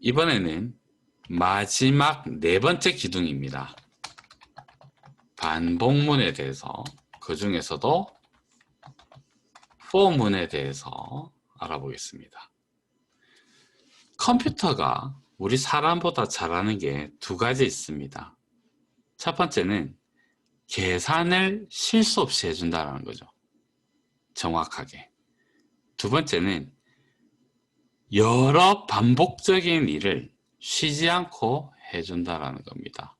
이번에는 마지막 네 번째 기둥입니다. 반복문에 대해서 그 중에서도 for문에 대해서 알아보겠습니다. 컴퓨터가 우리 사람보다 잘하는 게 두 가지 있습니다. 첫 번째는 계산을 실수 없이 해준다는 거죠. 정확하게. 두 번째는 여러 반복적인 일을 쉬지 않고 해준다라는 겁니다.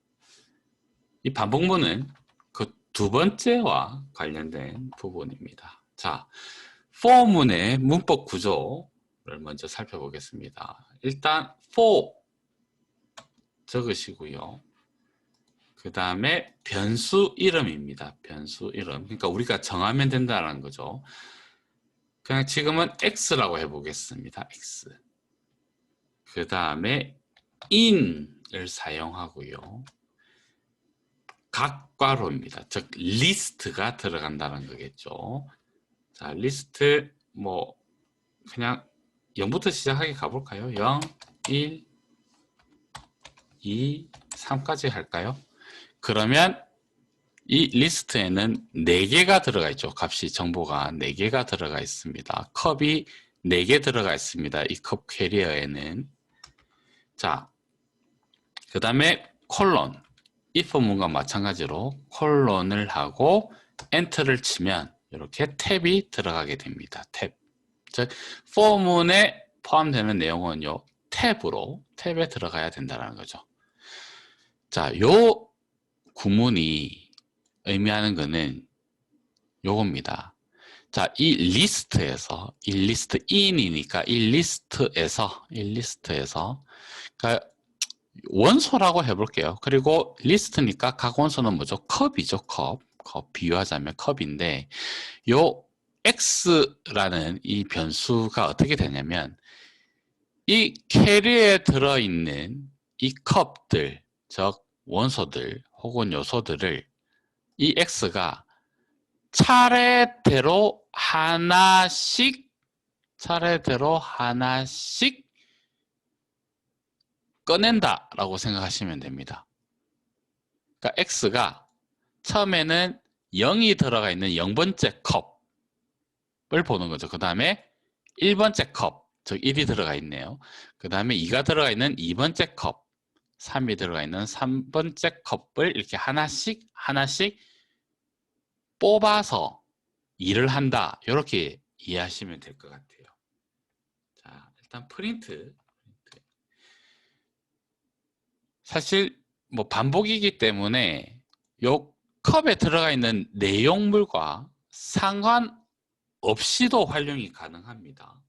이 반복문은 그 두 번째와 관련된 부분입니다. 자, for문의 문법 구조를 먼저 살펴보겠습니다. 일단 for 적으시고요. 그 다음에 변수 이름입니다. 변수 이름. 그러니까 우리가 정하면 된다는 거죠. 그냥 지금은 x라고 해보겠습니다. x. 그 다음에 in을 사용하고요. 각괄호입니다. 즉 리스트가 들어간다는 거겠죠. 자, 리스트 뭐 그냥 0부터 시작하게 가볼까요? 0, 1, 2, 3까지 할까요? 그러면 이 리스트에는 4개가 들어가 있죠. 값이 정보가 4개가 들어가 있습니다. 컵이 4개 들어가 있습니다. 이 컵 캐리어에는 자, 그 다음에 콜론 if 문과 마찬가지로 콜론을 하고 엔터를 치면 이렇게 탭이 들어가게 됩니다. 탭. 즉 for문에 포함되는 내용은요. 탭으로 탭에 들어가야 된다는 거죠. 자, 요 구문이 의미하는 것은 요겁니다. 자, 이 리스트에서 이 리스트 in이니까 이 리스트에서 이 리스트에서 그러니까 원소라고 해볼게요. 그리고 리스트니까 각 원소는 뭐죠? 컵이죠, 컵. 컵 비유하자면 컵인데 요 x라는 이 변수가 어떻게 되냐면 이 캐리에 들어있는 이 컵들, 즉 원소들 혹은 요소들을 이 x가 차례대로 하나씩 차례대로 하나씩 꺼낸다 라고 생각하시면 됩니다. 그러니까 x가 처음에는 0이 들어가 있는 0번째 컵을 보는 거죠. 그 다음에 1번째 컵, 즉 1이 들어가 있네요. 그 다음에 2가 들어가 있는 2번째 컵, 3이 들어가 있는 3번째 컵을 이렇게 하나씩 하나씩 뽑아서 일을 한다. 이렇게 이해하시면 될 것 같아요. 자, 일단 프린트. 사실 뭐 반복이기 때문에 요 컵에 들어가 있는 내용물과 상관없이도 활용이 가능합니다.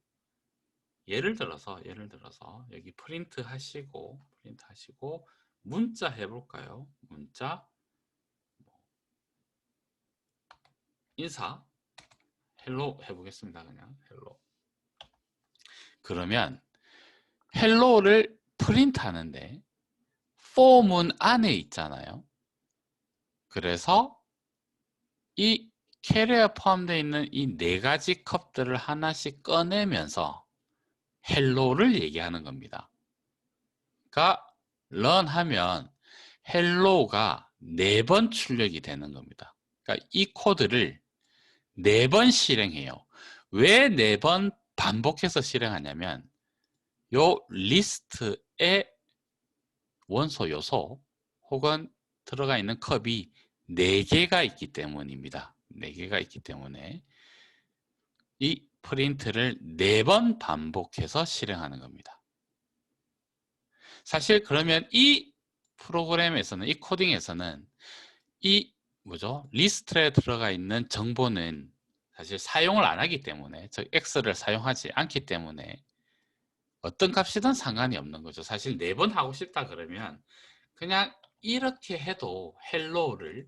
예를 들어서 예를 들어서 여기 프린트 하시고 프린트 하시고 문자 해볼까요? 문자 뭐, 인사 헬로 해보겠습니다. 그냥 헬로 그러면 헬로를 프린트 하는데 폼은 안에 있잖아요. 그래서 이 캐리어에 포함되어 있는 이 네 가지 컵들을 하나씩 꺼내면서 헬로를 얘기하는 겁니다. 그러니까 run 하면 헬로가 네 번 출력이 되는 겁니다. 그러니까 이 코드를 네 번 실행해요. 왜 네 번 반복해서 실행하냐면 요 리스트에 원소 요소 혹은 들어가 있는 컵이 4개가 있기 때문입니다. 4개가 있기 때문에 이 프린트를 4번 반복해서 실행하는 겁니다. 사실 그러면 이 프로그램에서는 이 코딩에서는 이 뭐죠? 리스트에 들어가 있는 정보는 사실 사용을 안 하기 때문에 즉 X를 사용하지 않기 때문에 어떤 값이든 상관이 없는 거죠. 사실 네 번 하고 싶다 그러면 그냥 이렇게 해도 헬로우를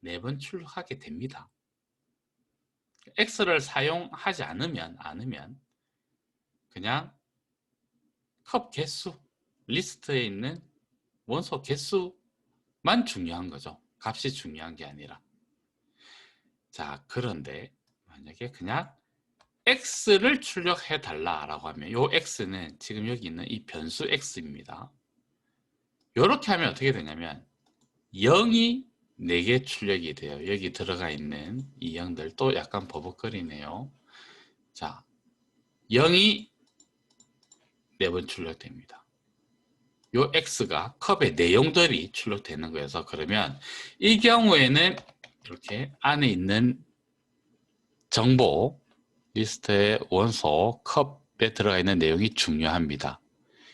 네 번 출력하게 됩니다. X를 사용하지 않으면 않으면 그냥 컵 개수 리스트에 있는 원소 개수만 중요한 거죠. 값이 중요한 게 아니라. 자, 그런데 만약에 그냥 x를 출력해 달라라고 하면 요 x는 지금 여기 있는 이 변수 x입니다. 이렇게 하면 어떻게 되냐면 0이 4개 출력이 돼요. 여기 들어가 있는 이 0들 또 약간 버벅거리네요. 자, 0이 4번 출력됩니다. 요 x가 컵의 내용 들이 출력되는 거여서 그러면 이 경우에는 이렇게 안에 있는 정보 리스트의 원소 컵에 들어가 있는 내용이 중요합니다.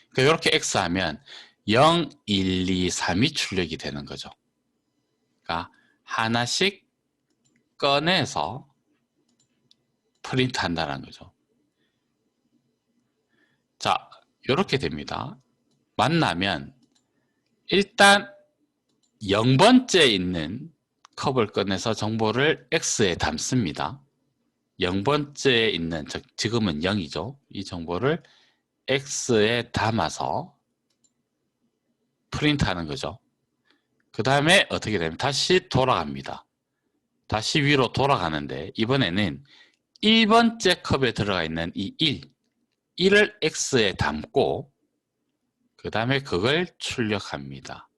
그러니까 이렇게 x 하면 0, 1, 2, 3이 출력이 되는 거죠. 그러니까 하나씩 꺼내서 프린트 한다는 거죠. 자, 이렇게 됩니다. 만나면 일단 0번째 있는 컵을 꺼내서 정보를 X에 담습니다. 0번째에 있는, 즉 지금은 0이죠. 이 정보를 X에 담아서 프린트하는 거죠. 그 다음에 어떻게 되면 다시 돌아갑니다. 다시 위로 돌아가는데 이번에는 1번째 컵에 들어가 있는 이 1, 1을 X에 담고 그 다음에 그걸 출력합니다.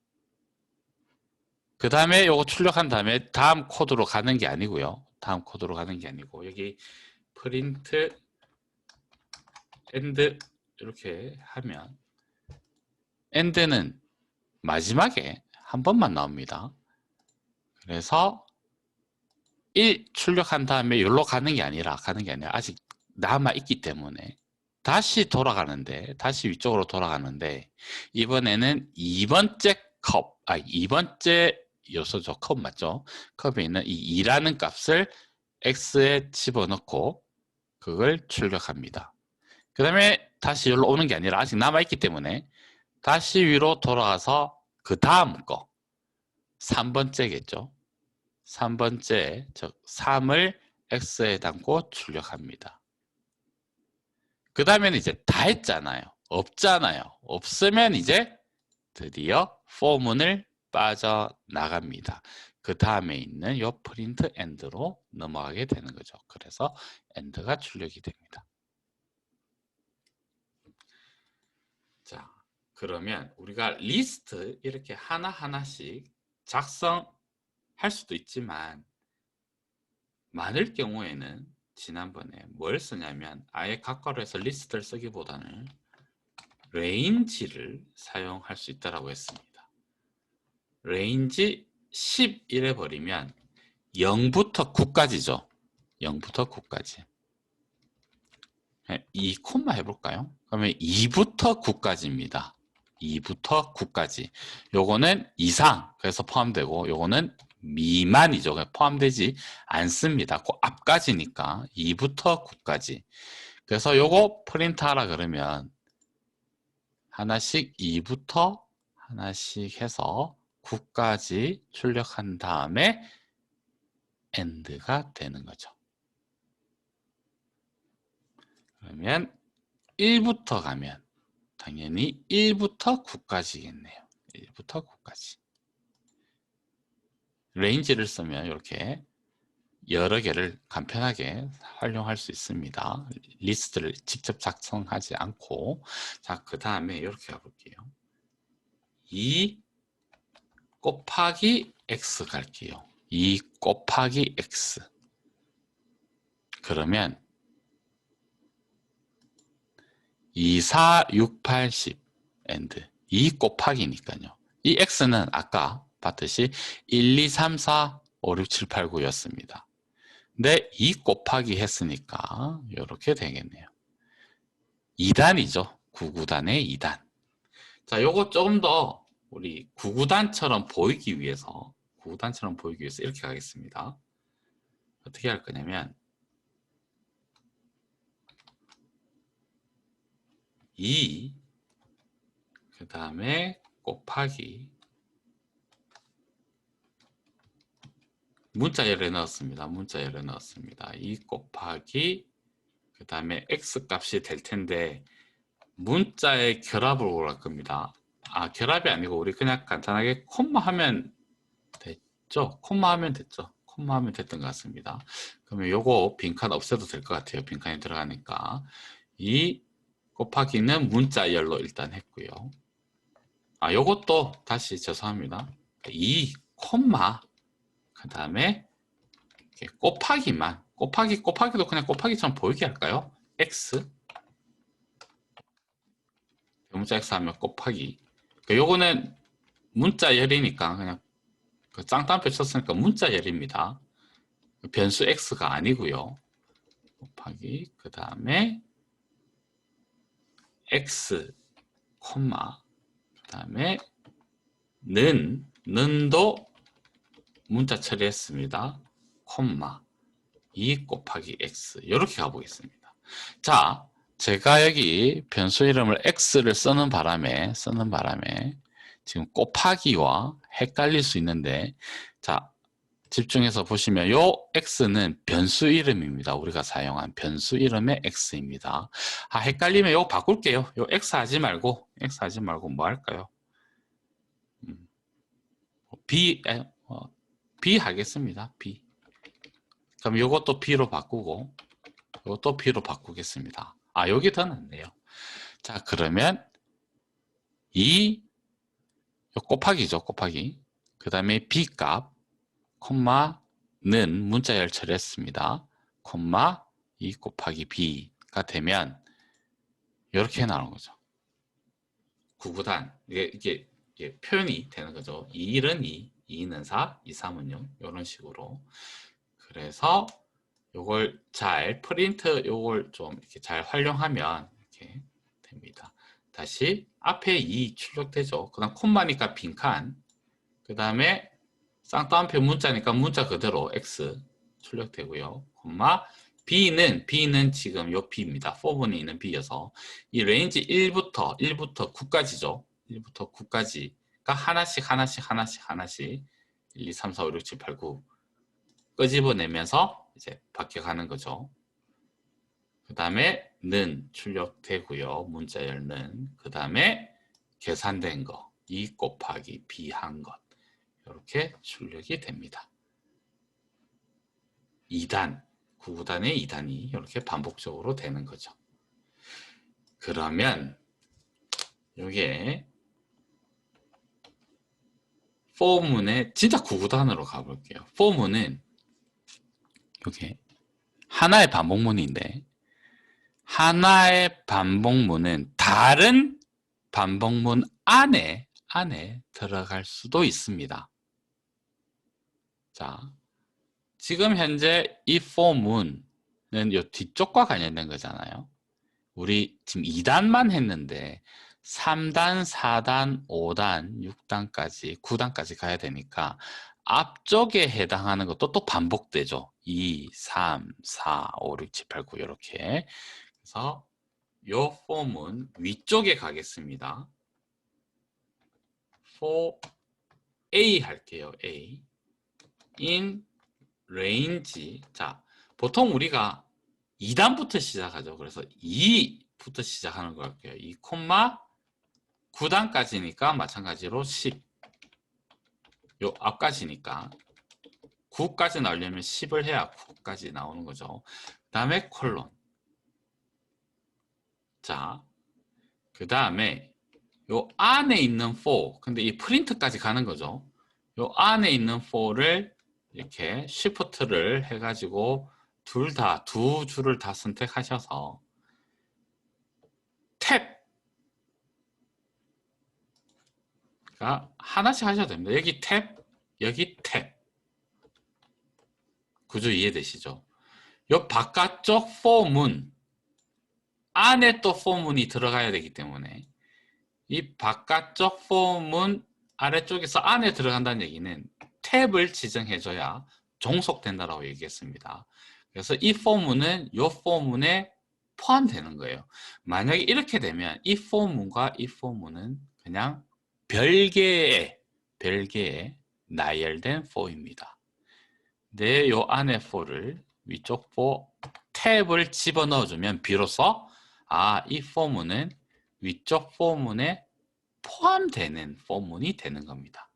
그 다음에 요거 출력한 다음에 다음 코드로 가는 게 아니고요. 다음 코드로 가는 게 아니고 여기 프린트 엔드 이렇게 하면 엔드는 마지막에 한 번만 나옵니다. 그래서 1 출력한 다음에 여기로 가는 게 아니라 가는 게 아니라 아직 남아 있기 때문에 다시 돌아가는데 다시 위쪽으로 돌아가는데 이번에는 2번째 컵, 아 2번째 요소죠. 컵 맞죠? 컵에 있는 이 2라는 값을 x에 집어넣고 그걸 출력합니다. 그 다음에 다시 여기로 오는 게 아니라 아직 남아있기 때문에 다시 위로 돌아가서 그 다음 거 3번째겠죠. 3번째 즉 3을 x에 담고 출력합니다. 그 다음에는 이제 다 했잖아요. 없잖아요. 없으면 이제 드디어 포문을 빠져나갑니다. 그 다음에 있는 이 프린트 엔드로 넘어가게 되는 거죠. 그래서 엔드가 출력이 됩니다. 자, 그러면 우리가 리스트 이렇게 하나하나씩 작성할 수도 있지만 많을 경우에는 지난번에 뭘 쓰냐면 아예 각가로 해서 리스트를 쓰기보다는 레인지를 사용할 수 있다고 했습니다. 레인지 11에 버리면 0부터 9까지죠. 0부터 9까지. 2 콤마 해볼까요? 그러면 2부터 9까지입니다. 2부터 9까지. 요거는 이상, 그래서 포함되고, 요거는 미만이죠. 포함되지 않습니다. 그 앞까지니까 2부터 9까지. 그래서 요거 프린트 하라 그러면 하나씩 2부터 하나씩 해서 9까지 출력한 다음에 end가 되는 거죠. 그러면 1부터 가면 당연히 1부터 9까지겠네요. 1부터 9까지. 레인지를 쓰면 이렇게 여러 개를 간편하게 활용할 수 있습니다. 리스트를 직접 작성하지 않고 자, 그 다음에 이렇게 가볼게요. 2 곱하기 x 갈게요. 2 곱하기 x 그러면 2, 4, 6, 8, 10 엔드 2 곱하기니까요. 이 x는 아까 봤듯이 1, 2, 3, 4, 5, 6, 7, 8, 9였습니다. 근데 2 곱하기 했으니까 이렇게 되겠네요. 2단이죠. 9구단의 2단. 자, 요거 조금 더 우리 9구단처럼 보이기 위해서 9구단처럼 보이기 위해서 이렇게 가겠습니다. 어떻게 할 거냐면 2, 그 다음에 곱하기 문자열에 넣었습니다. 문자열에 넣었습니다. 2 곱하기 그 다음에 x 값이 될 텐데 문자의 결합을 오할 겁니다. 아 결합이 아니고 우리 그냥 간단하게 콤마 하면 됐죠? 콤마 하면 됐죠? 콤마 하면 됐던 것 같습니다. 그러면 요거 빈칸 없애도 될 것 같아요. 빈칸이 들어가니까. 이 곱하기는 문자 열로 일단 했고요. 아, 요것도 다시 죄송합니다. 2 콤마 그 다음에 곱하기만 곱하기 곱하기도 그냥 곱하기처럼 보이게 할까요? x 문자 x 하면 곱하기 그 요거는 문자 열이니까 그냥 그 짱따표 쳤으니까 문자 열입니다. 변수 x가 아니고요. 곱하기 그 다음에 x 콤마 그 다음에 는 는도 문자 처리했습니다. 콤마 2 곱하기 x 이렇게 가보겠습니다. 자, 제가 여기 변수 이름을 x를 쓰는 바람에 쓰는 바람에 지금 곱하기와 헷갈릴 수 있는데 자 집중해서 보시면 요 x는 변수 이름입니다. 우리가 사용한 변수 이름의 x입니다. 아 헷갈리면 요거 바꿀게요. 요 x 하지 말고 x 하지 말고 뭐 할까요? 음, b 어, b 하겠습니다. b 그럼 요것도 b로 바꾸고 요것도 b로 바꾸겠습니다. 아 여기 더 낫네요. 자 그러면 이 곱하기죠 곱하기 그 다음에 b값 콤마는 문자열 처리했습니다. 콤마 2 곱하기 b가 되면 이렇게 나오는 거죠. 구구단 이게, 이게, 이게 표현이 되는 거죠. 2는 2, 2는 4, 2, 3은 0 이런 식으로 그래서 요걸 잘 프린트 요걸 좀 이렇게 잘 활용하면 이렇게 됩니다. 다시 앞에 2 출력되죠. 그 다음 콤마니까 빈칸 그 다음에 쌍따옴표 문자니까 문자 그대로 x 출력되고요. 콤마 b는 b는 지금 요 b입니다. 포문에 있는 b여서 이 레인지 1부터 1부터 9까지죠. 1부터 9까지 가 하나씩 하나씩 하나씩 하나씩 1, 2, 3, 4, 5, 6, 7, 8, 9 끄집어내면서 이제 바뀌어가는 거죠. 그 다음에 는 출력되고요. 문자 열는 그 다음에 계산된 거, 2 곱하기 b 한 것. 이렇게 출력이 됩니다. 2단, 9단의 2단이 이렇게 반복적으로 되는 거죠. 그러면 이게 포문의 진짜 9구단으로 가볼게요. 포문은 이게 하나의 반복문인데 하나의 반복문은 다른 반복문 안에 안에 들어갈 수도 있습니다. 자, 지금 현재 이 폼은 요 뒤쪽과 관련된 거잖아요. 우리 지금 2단만 했는데 3단, 4단, 5단, 6단까지, 9단까지 가야 되니까 앞쪽에 해당하는 것도 또 반복되죠. 2, 3, 4, 5, 6, 7, 8, 9 이렇게. 그래서 요 폼은 위쪽에 가겠습니다. for A 할게요. A. in range. 자, 보통 우리가 2단부터 시작하죠. 그래서 2부터 시작하는 거 할게요. 2, 9단까지니까 마찬가지로 10. 요 앞까지니까 9까지 나오려면 10을 해야 9까지 나오는 거죠. 그 다음에 콜론. 자, 그 다음에 요 안에 있는 4 근데 이 프린트까지 가는 거죠 요 안에 있는 4를 이렇게 시프트를 해가지고 둘 다 두 줄을 다 선택하셔서 탭가 하나씩 하셔도 됩니다 여기 탭 여기 탭 구조 이해되시죠 요 바깥쪽 포문 안에 또 포문이 들어가야 되기 때문에 이 바깥쪽 폼은 아래쪽에서 안에 들어간다는 얘기는 탭을 지정해줘야 종속된다라고 얘기했습니다. 그래서 이 포문은 이 포문에 포함되는 거예요. 만약에 이렇게 되면 이 포문과 이 포문은 그냥 별개의 별개의 나열된 포입니다. 내요 안에 포를 위쪽 포 탭을 집어넣어주면 비로소 아 이 포문은 위쪽 포문에 포함되는 포문이 되는 겁니다.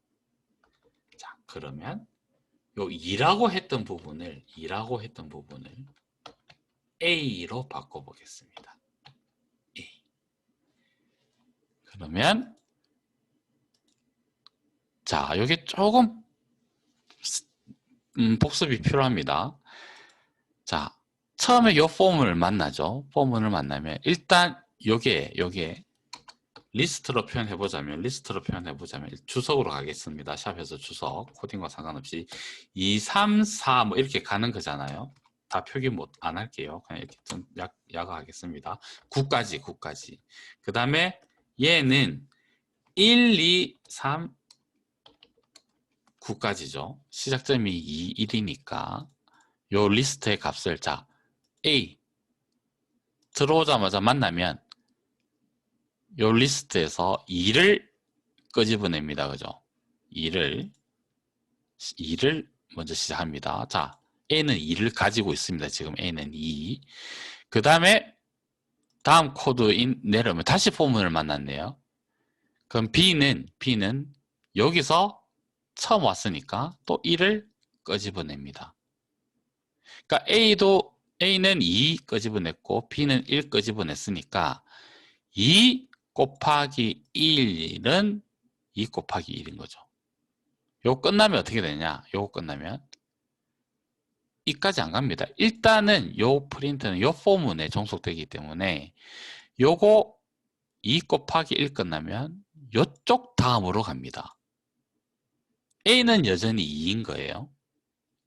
자, 그러면 요 2라고 했던 부분을 2라고 했던 부분을 A로 바꿔보겠습니다. A. 그러면 자, 여기 조금 음, 복습이 필요합니다. 자, 처음에 요 포문을 만나죠. 포문을 만나면 일단 요게 요게 리스트로 표현해 보자면 리스트로 표현해 보자면 주석으로 가겠습니다. 샵에서 주석 코딩과 상관없이 2, 3, 4 뭐 이렇게 가는 거잖아요. 다 표기 못 안 할게요. 그냥 이렇게 좀 약, 야가하겠습니다. 9까지 9까지. 그 다음에 얘는 1, 2, 3, 9까지죠. 시작점이 2, 1이니까 요 리스트의 값을 자 A 들어오자마자 만나면 요 리스트에서 2를 끄집어냅니다. 그죠? 2를 2를 먼저 시작합니다. 자, A는 2를 가지고 있습니다. 지금 A는 2. 그 다음에 다음 코드인 내려오면 다시 포문을 만났네요. 그럼 B는 B는 여기서 처음 왔으니까 또 1을 끄집어냅니다. 그러니까 A도 A는 2 끄집어냈고 B는 1 끄집어냈으니까 2 곱하기 1은 2 곱하기 1인 거죠. 요거 끝나면 어떻게 되냐? 요거 끝나면 이까지 안 갑니다. 일단은 요 프린트는 요 포문에 종속되기 때문에 요거 2 곱하기 1 끝나면 요쪽 다음으로 갑니다. A는 여전히 2인 거예요.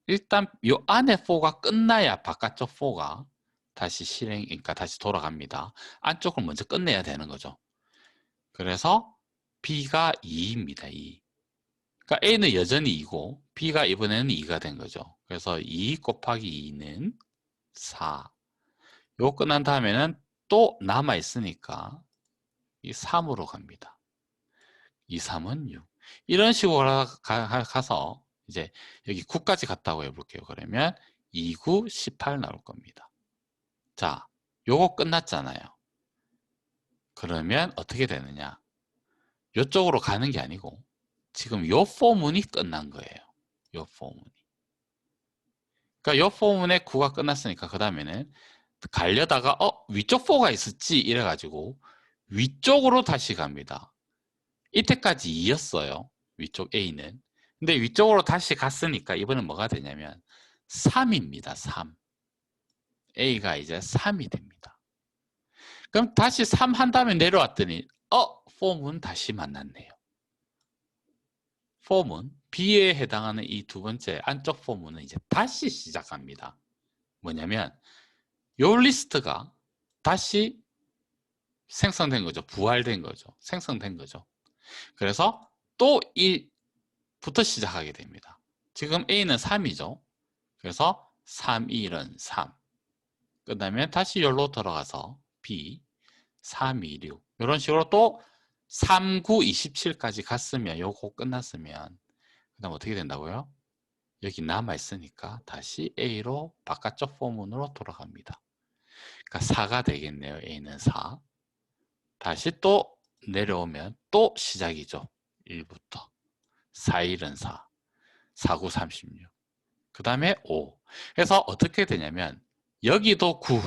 일단 요 안에 4가 끝나야 바깥쪽 4가 다시 실행, 그러니까 다시 돌아갑니다. 안쪽을 먼저 끝내야 되는 거죠. 그래서 B가 2입니다. 2. 그러니까 A는 여전히 2고 B가 이번에는 2가 된 거죠. 그래서 2 곱하기 2는 4. 요거 끝난 다음에는 또 남아 있으니까 이 3으로 갑니다. 2, 3은 6. 이런 식으로 가, 가, 가서 이제 여기 9까지 갔다고 해볼게요. 그러면 2, 9, 18 나올 겁니다. 자, 요거 끝났잖아요. 그러면 어떻게 되느냐? 요쪽으로 가는 게 아니고 지금 요 포문이 끝난 거예요. 요 포문이. 그러니까 요 포문에 9가 끝났으니까 그 다음에는 가려다가 어 위쪽 4가 있었지 이래가지고 위쪽으로 다시 갑니다. 이때까지 2였어요. 위쪽 A는. 근데 위쪽으로 다시 갔으니까 이번엔 뭐가 되냐면 3입니다. 3. A가 이제 3이 됩니다. 그럼 다시 3 한 다음에 내려왔더니 어? 폼은 다시 만났네요. 폼은 B에 해당하는 이 두 번째 안쪽 폼은 이제 다시 시작합니다. 뭐냐면 요 리스트가 다시 생성된 거죠. 부활된 거죠. 생성된 거죠. 그래서 또 1부터 시작하게 됩니다. 지금 A는 3이죠. 그래서 3, 1은 3. 끝나면 다시 열로 들어가서 B, 3, 2, 6. 이런 식으로 또 3, 9, 27까지 갔으면 요거 끝났으면 그 다음 어떻게 된다고요? 여기 남아있으니까 다시 A로 바깥쪽 포문으로 돌아갑니다. 그러니까 4가 되겠네요. A는 4. 다시 또 내려오면 또 시작이죠. 1부터. 4, 1은 4. 4, 9, 36. 그 다음에 5. 그래서 어떻게 되냐면 여기도 9.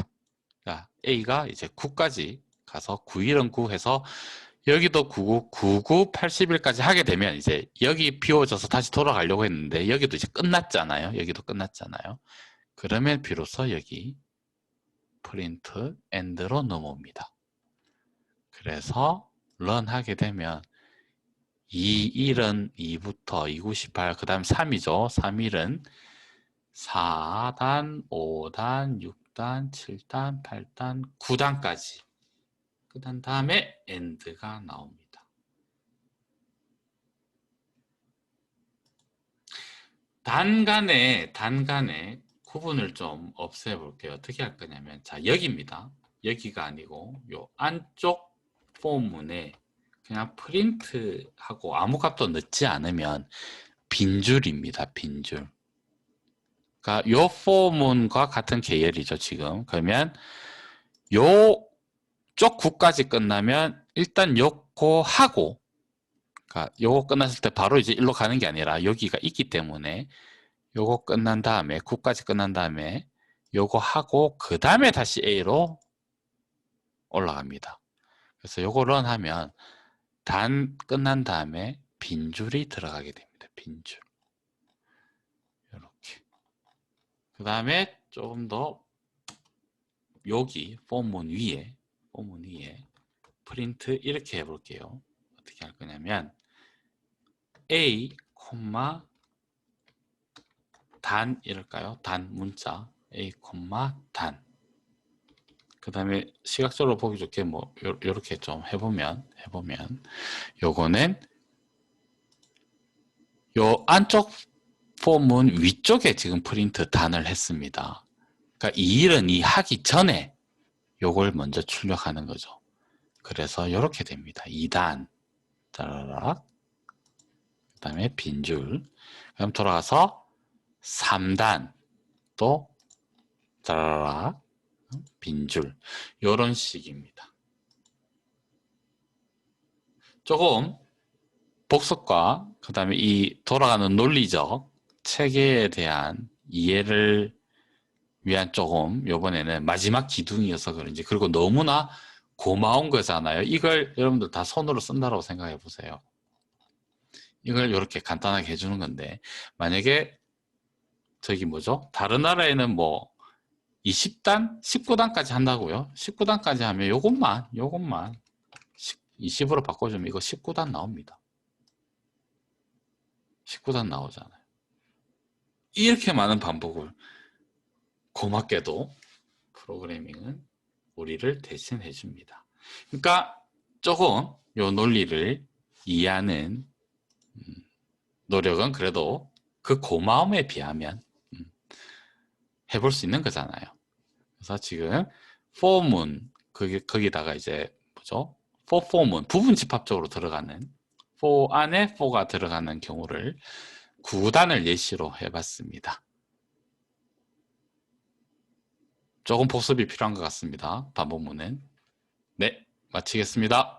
자, A가 이제 9까지 가서 9, 1은 9 해서 여기도 99, 99, 81까지 하게 되면 이제 여기 비워져서 다시 돌아가려고 했는데 여기도 이제 끝났잖아요. 여기도 끝났잖아요. 그러면 비로소 여기 프린트 엔드로 넘어옵니다. 그래서 런 하게 되면 2, 1은 2부터 2, 9, 18, 그 다음 3이죠. 3, 1은 4단, 5단, 6단, 7단, 8단, 9단까지. 그 다음에 엔드가 나옵니다. 단간에, 단간에 구분을 좀 없애 볼게요. 어떻게 할 거냐면, 자, 여기입니다. 여기가 아니고, 요 안쪽 포문에 그냥 프린트하고 아무 값도 넣지 않으면 빈줄입니다. 빈줄. 그러니까 요 포문과 같은 계열이죠. 지금. 그러면 요쪽 9까지 끝나면 일단 요거 하고 그러니까 요거 끝났을 때 바로 이제 일로 가는 게 아니라 여기가 있기 때문에 요거 끝난 다음에 9까지 끝난 다음에 요거 하고 그 다음에 다시 A로 올라갑니다. 그래서 요거 런 하면 단 끝난 다음에 빈줄이 들어가게 됩니다. 빈줄. 이렇게. 그 다음에 조금 더 여기 폼문 위에 폼문 위에 프린트 이렇게 해볼게요. 어떻게 할 거냐면 A, 콤마 단 이럴까요? 단 문자 A, 단. 그 다음에 시각적으로 보기 좋게 뭐 요, 요렇게 좀 해보면 해보면 요거는 요 안쪽 폼은 위쪽에 지금 프린트 단을 했습니다. 그러니까 이 일은 이 하기 전에 요걸 먼저 출력하는 거죠. 그래서 이렇게 됩니다. 2단 짜라락 그 다음에 빈 줄 그럼 돌아가서 3단 또 짜라락 빈줄 이런 식입니다. 조금 복습과 그 다음에 이 돌아가는 논리적 체계에 대한 이해를 위한 조금 요번에는 마지막 기둥이어서 그런지 그리고 너무나 고마운 거잖아요. 이걸 여러분들 다 손으로 쓴다고 생각해 보세요. 이걸 이렇게 간단하게 해주는 건데 만약에 저기 뭐죠? 다른 나라에는 뭐 20단, 19단까지 한다고요? 19단까지 하면 요것만, 요것만 20으로 바꿔주면 이거 19단 나옵니다. 19단 나오잖아요. 이렇게 많은 반복을 고맙게도 프로그래밍은 우리를 대신해 줍니다. 그러니까 조금 요 논리를 이해하는 음, 노력은 그래도 그 고마움에 비하면 음, 해볼 수 있는 거잖아요. 그래서 지금 for문 거기 거기다가 이제 뭐죠? for 부분 집합적으로 들어가는 for 안에 for가 들어가는 경우를 구단을 예시로 해봤습니다. 조금 복습이 필요한 것 같습니다. 반복문은. 네, 마치겠습니다.